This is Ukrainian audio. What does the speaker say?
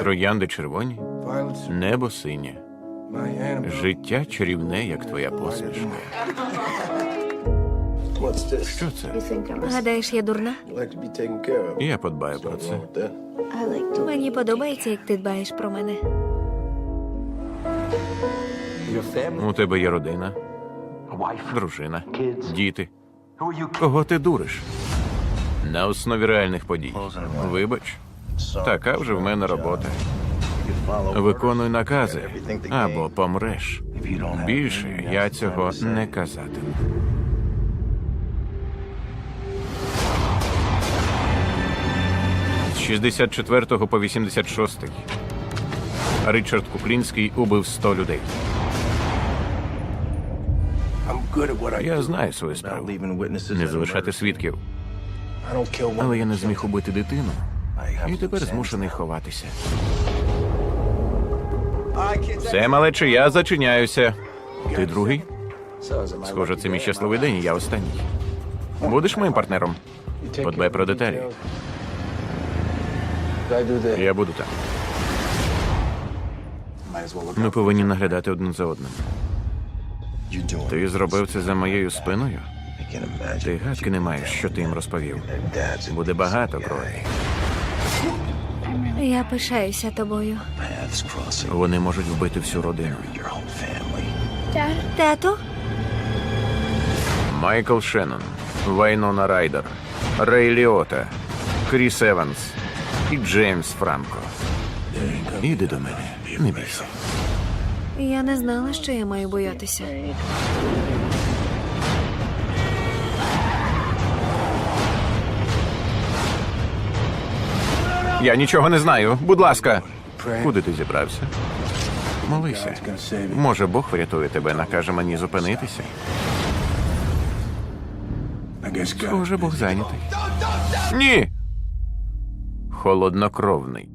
Троянди червоні, небо синє, життя чарівне, як твоя посмішка. Що це? Гадаєш, я дурна? Я подбаю про це. Мені подобається, як ти дбаєш про мене. У тебе є родина, дружина, діти. Кого ти дуриш? На основі реальних подій. Вибач, така вже в мене робота. Виконуй накази або помреш. Більше я цього не казатиму. З 64 по 86 Ричард Куклінський убив 100 людей. Я знаю свою справу. Не залишати свідків. I don't kill Але я не зміг убити дитину. І тепер змушений ховатися. Все, малече, я зачиняюся. Ти другий? Схоже, це мій щасливий день, і я останній. Будеш моїм партнером? Подбай про деталі. I do that. Я буду там. Ми повинні наглядати один за одним. Ти зробив це за моєю спиною? Ти гадки не маєш, що ти їм розповів. Буде багато крові. Я пишаюся тобою. Вони можуть вбити всю родину. Тату? Майкл Шеннон, Вайнона Райдер, Рей Ліота, Кріс Еванс і Джеймс Франко. Іди до мене, не бійся. Я не знала, що я маю боятися. Я нічого не знаю. Будь ласка. Куди ти зібрався? Молися. Може, Бог врятує тебе, накаже мені зупинитися. Схоже, Бог зайнятий. Ні. Холоднокровний.